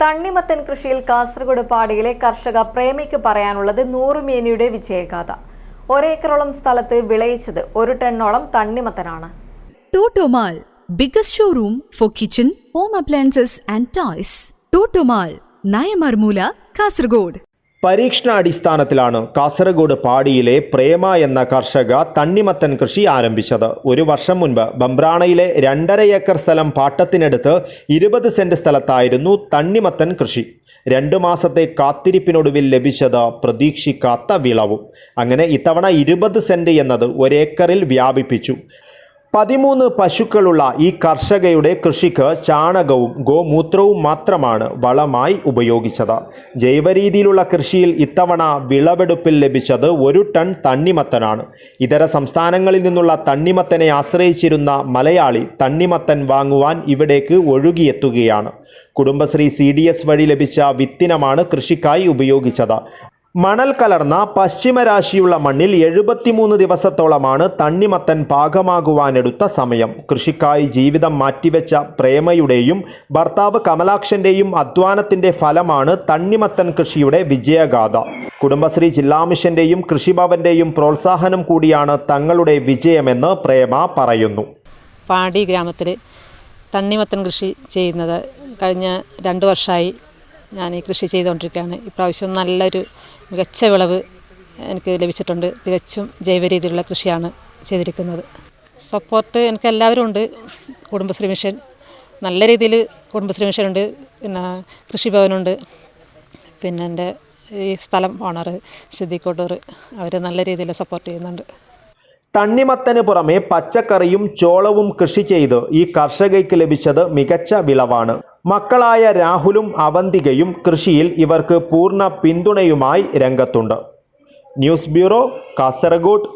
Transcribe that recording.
തണ്ണിമത്തൻ കൃഷിയിൽ കാസർഗോഡ് പാടിയിലെ കർഷക പ്രേമിക്ക് പറയാനുള്ളത് നൂറുമേനിയുടെ വിജയഗാഥ. ഒരേക്കറോളം സ്ഥലത്ത് വിളയിച്ചത് ഒരു ടണ്ണോളം തണ്ണിമത്തനാണ്. Totomall biggest showroom for kitchen home appliances and toys Totomall Naimarmoola Kasaragod. പരീക്ഷണാടിസ്ഥാനത്തിലാണ് Kasaragod പാടിയിലെ പ്രേമ എന്ന കർഷക തണ്ണിമത്തൻ കൃഷി ആരംഭിച്ചത്. ഒരു വർഷം മുൻപ് ബംബ്രാണയിലെ രണ്ടര ഏക്കർ സ്ഥലം പാട്ടത്തിനടുത്ത് ഇരുപത് സെന്റ് സ്ഥലത്തായിരുന്നു തണ്ണിമത്തൻ കൃഷി. രണ്ടു മാസത്തെ കാത്തിരിപ്പിനൊടുവിൽ ലഭിച്ചത് പ്രതീക്ഷിക്കാത്ത വിളവും. അങ്ങനെ ഇത്തവണ ഇരുപത് സെന്റ് എന്നത് ഒരേക്കറിൽ വ്യാപിപ്പിച്ചു. പതിമൂന്ന് പശുക്കളുള്ള ഈ കർഷകയുടെ കൃഷിക്ക് ചാണകവും ഗോമൂത്രവും മാത്രമാണ് വളമായി ഉപയോഗിച്ചത്. ജൈവരീതിയിലുള്ള കൃഷിയിൽ ഇത്തവണ വിളവെടുപ്പിൽ ലഭിച്ചത് ഒരു ടൺ തണ്ണിമത്തനാണ്. ഇതര സംസ്ഥാനങ്ങളിൽ നിന്നുള്ള തണ്ണിമത്തനെ ആശ്രയിച്ചിരുന്ന മലയാളി തണ്ണിമത്തൻ വാങ്ങുവാൻ ഇവിടേക്ക് ഒഴുകിയെത്തുകയാണ്. കുടുംബശ്രീ സി വഴി ലഭിച്ച വിത്തിനമാണ് കൃഷിക്കായി ഉപയോഗിച്ചത്. മണൽ കലർന്ന പശ്ചിമരാശിയുള്ള മണ്ണിൽ എഴുപത്തിമൂന്ന് ദിവസത്തോളമാണ് തണ്ണിമത്തൻ പാകമാകുവാനെടുത്ത സമയം. കൃഷിക്കായി ജീവിതം മാറ്റിവെച്ച പ്രേമയുടെയും ഭർത്താവ് കമലാക്ഷന്റെയും അധ്വാനത്തിന്റെ ഫലമാണ് തണ്ണിമത്തൻ കൃഷിയുടെ വിജയഗാഥ. കുടുംബശ്രീ ജില്ലാ മിഷന്റെയും കൃഷിഭവന്റെയും പ്രോത്സാഹനം കൂടിയാണ് തങ്ങളുടെ വിജയമെന്ന് പ്രേമ പറയുന്നു. പാടി ഗ്രാമത്തിൽ തണ്ണിമത്തൻ കൃഷി ചെയ്യുന്നത് കഴിഞ്ഞ രണ്ട് വർഷമായി ഞാൻ ഈ കൃഷി ചെയ്തുകൊണ്ടിരിക്കുകയാണ്. ഇപ്രാവശ്യം നല്ലൊരു മികച്ച വിളവ് എനിക്ക് ലഭിച്ചിട്ടുണ്ട്. തികച്ചും ജൈവ രീതിയിലുള്ള കൃഷിയാണ് ചെയ്തിരിക്കുന്നത്. സപ്പോർട്ട് എനിക്ക് എല്ലാവരും ഉണ്ട്. കുടുംബശ്രീ മിഷൻ നല്ല രീതിയിൽ കുടുംബശ്രീ മിഷൻ ഉണ്ട്. പിന്നെ കൃഷിഭവനുണ്ട് പിന്നെ എന്റെ ഈ സ്ഥലം ഓണർ സിദ്ദിഖോട്ടൂർ അവർ നല്ല രീതിയിൽ സപ്പോർട്ട് ചെയ്യുന്നുണ്ട്. തണ്ണിമത്തന് പുറമെ പച്ചക്കറിയും ചോളവും കൃഷി ചെയ്ത് ഈ കർഷകയ്ക്ക് ലഭിച്ചത് മികച്ച വിളവാണ്. മക്കളായ രാഹുലും അവന്തികയും കൃഷിയിൽ ഇവർക്ക് പൂർണ പിന്തുണയുമായി രംഗത്തുണ്ട്. News bureau Kasaragod.